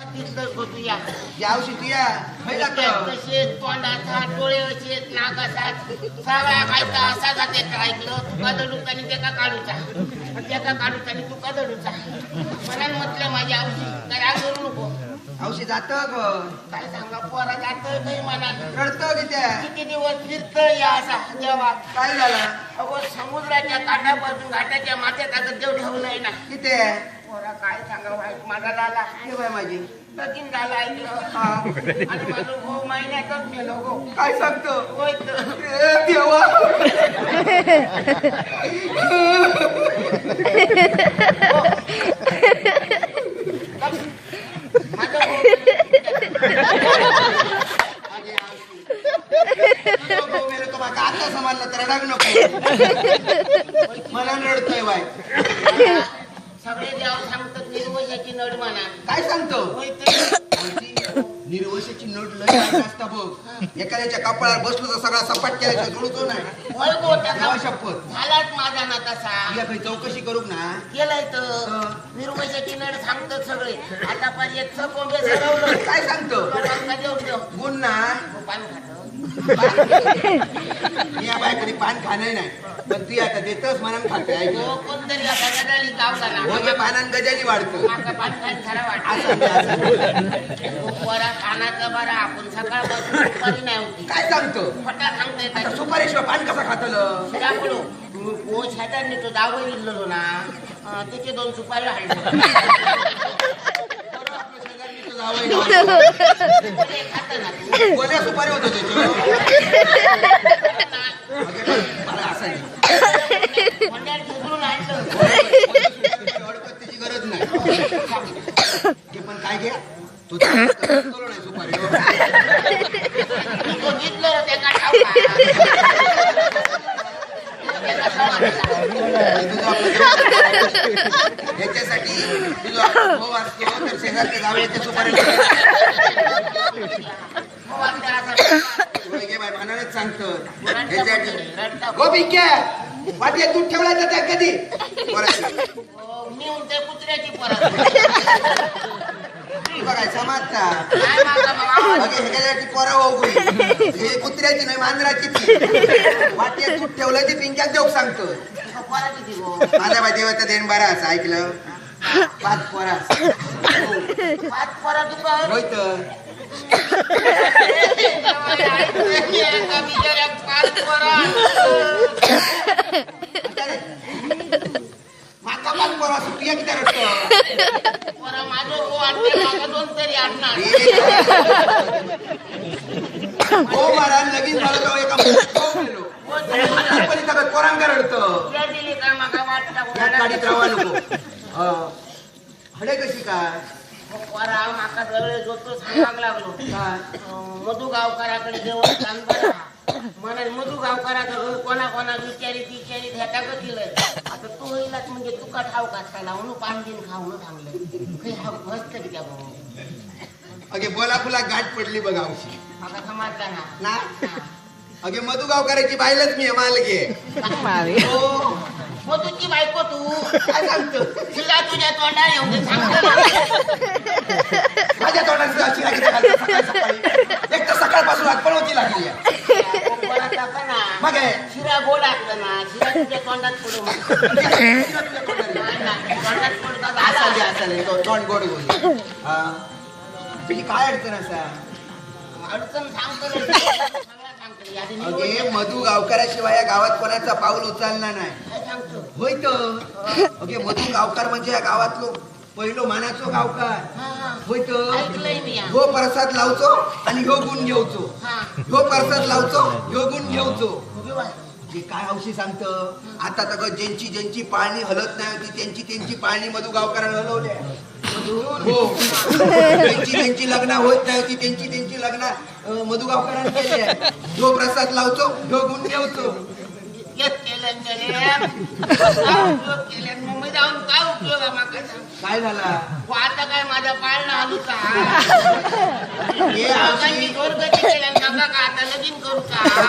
तिथलंच होतो या यावशी तुया खंय जातो. तसे तोंडाचा डोळे असे नाकाचा सगळा खायचा असा जाते ऐकलं? तू कदडूचा आणि त्याका काढूचा. आणि त्याका काढूचा आणि तू कदडूचा मला म्हटलं माझी औषधी काय करू नको. औषध जात काय सांगा पोरा जात काही मनात रडतो की त्या. किती दिवस फिरत या असा देवा काय झाला? अगो समुद्राच्या काठापासून घाटाच्या माथ्यात अगं देव ठेवलंय ना. किती सांगा माझा हे बाय माझी. लगीन झालं ऐकलं हा. आणि माझं भाऊ महिन्यातच गेलो गो काय सांगतो? देवा. आता समजलं तर रडाक नको. मला रडतोय बाय सगळे देव सांगतात निर्वशाची नड म्हणा. काय सांगतो? होय तर. निर्वशीची नोट लय असता बघ. एखाद्याच्या कपाळावर बसलो तर सगळा सपाट केल्याच्या जोडतो होय शपथ. झालाच माझा ना तसा या काही चौकशी करूक ना. केलंय तर. निर्वशाची नड सांगतात सगळे. आता पर्यंत कोंबे सरवलं काय सांगतो? देऊन देऊ. गुण ना पान खातो मी या बाय कधी पान खाणं नाही. पण तू आता देतच म्हणून खाते ऐक. कोणतरी गावला हो ना पानान गजाली वाढतं. माझं खरा असं नाही, असं नाही. वाटत पोरा खानाचं बरा आपण सकाळपासून दुपारी नाही होती काय सांगतो? फटा सांगता आता सुपारीशिवाय पान कसा खातलं? शिरापुडो ओ शेतांनी तो दावं इल्लो ना अं, त्याचे दोन सुपारी हाडले सुपारी होतो त्याच्या? मला गरज नाही. ते पण काय घ्या तू नाही सुपारी हो. याच्यासाठी तुझा भाऊ असतो तर शेजारच्या जावयाच्या सुपारी हो, आपल्याला असं होय घे बाय म्हणालच सांगतो रडतं. हो भिक्या. वाट्यात दूध ठेवला त्या कधी? परत. हो, मी कुत्र्याची परत. बघाय समाजता. काय माझा भाव? अगे ह्याच्यासाठी पोरा हो हे कुत्र्याची नाही मांजराची ती. वाट्यात दूध ठेवलं ती पिंक्यात देऊ सांगतो. गो. माझा बाई देवाचा देण बरा असं ऐकलं? पाच पोरा. पाच पोरं तू कर. होय तर हडे कशी काय माका सगळे जोतो सांगाक लागलो मधु गावकराकडे बरा म्हणा मधु गावकराकडे कोणा कोणा विचारित विचारित ह्याच्या दिलंय आता तू होईलाच म्हणजे तुका ठाव काढता म्हणून पाच दिन खाऊन थांबलं काही हा मस्त की त्या भाऊ अगे बोला फुला गाठ पडली बघा औषधी माका समजला ना. अगे मधु गावकराची बायलच मी माल घे हो. मग तुझी बायको तू. काय सांगतो? तिला तुझ्या तोंडा येऊन सांगतो. माझ्या सकाळी एक तर सकाळपासून आज पळवती लागली मग आहे. शिरा गोड असतं ना शिरा तुझ्या तोंडात पडू तिला तुझ्या तोंडात. नाही ना, तोंडात पडता असं दे, झाला. असं दे. तो- तोंड गोड बोल हा. तुझी काय अडचण असा अडचण सांगतो रे. सगळं सांगतो रे. आधी निवड अगे मधु गावकराशिवाय या गावात कोणाचा पाऊल उचलला नाही काय सांगतो होय तर अगे मधु गावकार म्हणजे या गावातलो पहिलो मानाचो गावकार हा, हा. होय तर ऐकलंय मी या. ह्यो प्रसाद लावचो आणि ह्यो गुण घेवचो हा. ह्यो प्रसाद लावचो ह्यो गुण घेवचो जे काय औषधी सांगतं? आता तर ज्यांची ज्यांची पाळणी हलत नाही होती त्यांची त्यांची पाळणी मधु गावकरांना हलवल्या. हो. त्यांची त्यांची लग्न होत नाही होती त्यांची त्यांची लग्न मधु गावकरांना केली आहे ह्यो प्रसाद लावचो ह्यो गुण त्याने. काय झाला? हो, आता काय माझा पाळणा हे केल्या नका का आता लगीन करू का?